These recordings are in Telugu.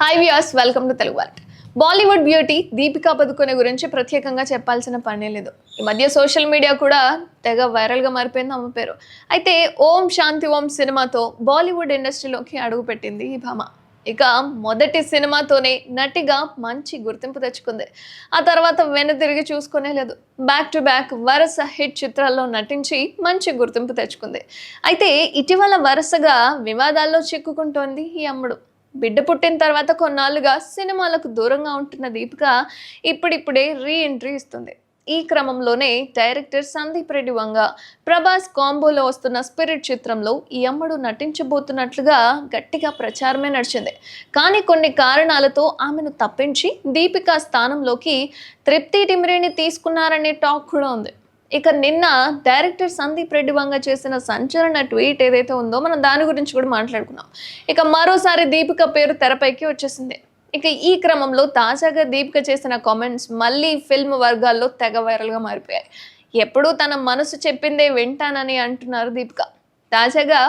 Hi viewers welcome to Telugu Vartha Bollywood beauty Deepika Padukone గురించి ప్రత్యేకంగా చెప్పాల్సిన పనే లేదు. ఈ మధ్య సోషల్ మీడియా కూడా తెగ వైరల్గా మారిపోయింది అమ్మ పేరు. అయితే ఓం శాంతి ఓం సినిమాతో బాలీవుడ్ ఇండస్ట్రీలోకి అడుగుపెట్టింది ఈ భామ. ఇక మొదటి సినిమాతోనే నటిగా మంచి గుర్తింపు తెచ్చుకుంది. ఆ తర్వాత వెను తిరిగి చూసుకునే లేదు. బ్యాక్ టు బ్యాక్ వరుస హిట్ చిత్రాల్లో నటించి మంచి గుర్తింపు తెచ్చుకుంది. అయితే ఇటీవల వరుసగా వివాదాల్లో చిక్కుకుంటోంది ఈ అమ్ముడు. బిడ్డ పుట్టిన తర్వాత కొన్నాళ్ళుగా సినిమాలకు దూరంగా ఉంటున్న దీపిక ఇప్పుడిప్పుడే రీ ఎంట్రీ ఇస్తుంది. ఈ క్రమంలోనే డైరెక్టర్ సందీప్ రెడ్డి వంగ ప్రభాస్ కాంబోలో వస్తున్న స్పిరిట్ చిత్రంలో ఈ అమ్మడు నటించబోతున్నట్లుగా గట్టిగా ప్రచారమే నడిచింది. కానీ కొన్ని కారణాలతో ఆమెను తప్పించి దీపిక స్థానంలోకి తృప్తి టిమిరిని తీసుకున్నారనే టాక్ కూడా ఉంది. ఇక నిన్న డైరెక్టర్ సందీప్ రెడ్డి వంగ చేసిన సంచలన ట్వీట్ ఏదైతే ఉందో మనం దాని గురించి కూడా మాట్లాడుకున్నాం ఇక మరోసారి దీపిక పేరు తెరపైకి వచ్చేసింది. ఇక ఈ క్రమంలో తాజాగా దీపిక చేసిన కామెంట్స్ మళ్ళీ ఫిల్మ్ వర్గాల్లో తెగ వైరల్గా మారిపోయాయి. ఎప్పుడూ తన మనసు చెప్పిందే వింటానని అంటున్నారు దీపిక. తాజాగా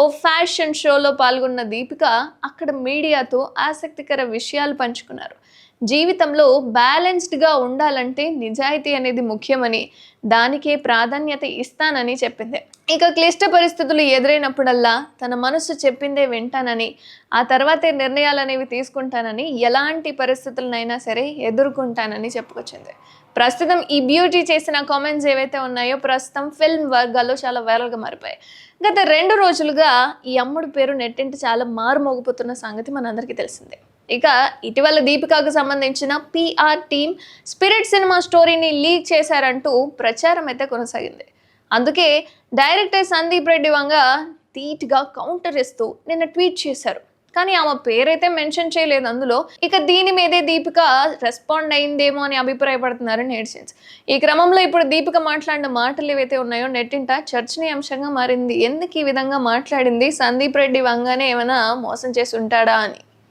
ఓ ఫ్యాషన్ షోలో పాల్గొన్న దీపిక అక్కడ మీడియాతో ఆసక్తికర విషయాలు పంచుకున్నారు. జీవితంలో బ్యాలెన్స్డ్గా ఉండాలంటే నిజాయితీ అనేది ముఖ్యమని దానికే ప్రాధాన్యత ఇస్తానని చెప్పింది. ఇక క్లిష్ట పరిస్థితులు ఎదురైనప్పుడల్లా తన మనసు చెప్పిందే వింటానని ఆ తర్వాతే నిర్ణయాలు అనేవి తీసుకుంటానని ఎలాంటి పరిస్థితులనైనా సరే ఎదుర్కొంటానని చెప్పుకొచ్చింది. ప్రస్తుతం ఈ బ్యూటీ చేసిన కామెంట్స్ ఏవైతే ఉన్నాయో ప్రస్తుతం ఫిల్మ్ వర్గాల్లో చాలా వైరల్గా మారిపోయాయి. గత రెండు రోజులుగా ఈ అమ్ముడు పేరు నెట్టింటి చాలా మారుమోగిపోతున్న సంగతి మనందరికీ తెలిసిందే. ఇక ఇటీవల దీపికాకు సంబంధించిన పిఆర్ టీమ్ స్పిరిట్ సినిమా స్టోరీని లీక్ చేశారంటూ ప్రచారం అయితే కొనసాగింది. అందుకే డైరెక్టర్ సందీప్ రెడ్డి వంగ తీట్గా కౌంటర్ ఇస్తూ నిన్న ట్వీట్ చేశారు. కానీ ఆమె పేరైతే మెన్షన్ చేయలేదు. అందులో ఇక దీని మీదే దీపిక రెస్పాండ్ అయిందేమో అని అభిప్రాయపడుతున్నారు నెటిజన్స్ ఈ క్రమంలో ఇప్పుడు దీపిక మాట్లాడిన మాటలు ఏవైతే ఉన్నాయో నెట్టింట చర్చనీయాంశంగా మారింది. ఎందుకు ఈ విధంగా మాట్లాడింది? సందీప్ రెడ్డి వంగానే ఏమైనా మోసం చేసి ఉంటాడా అని.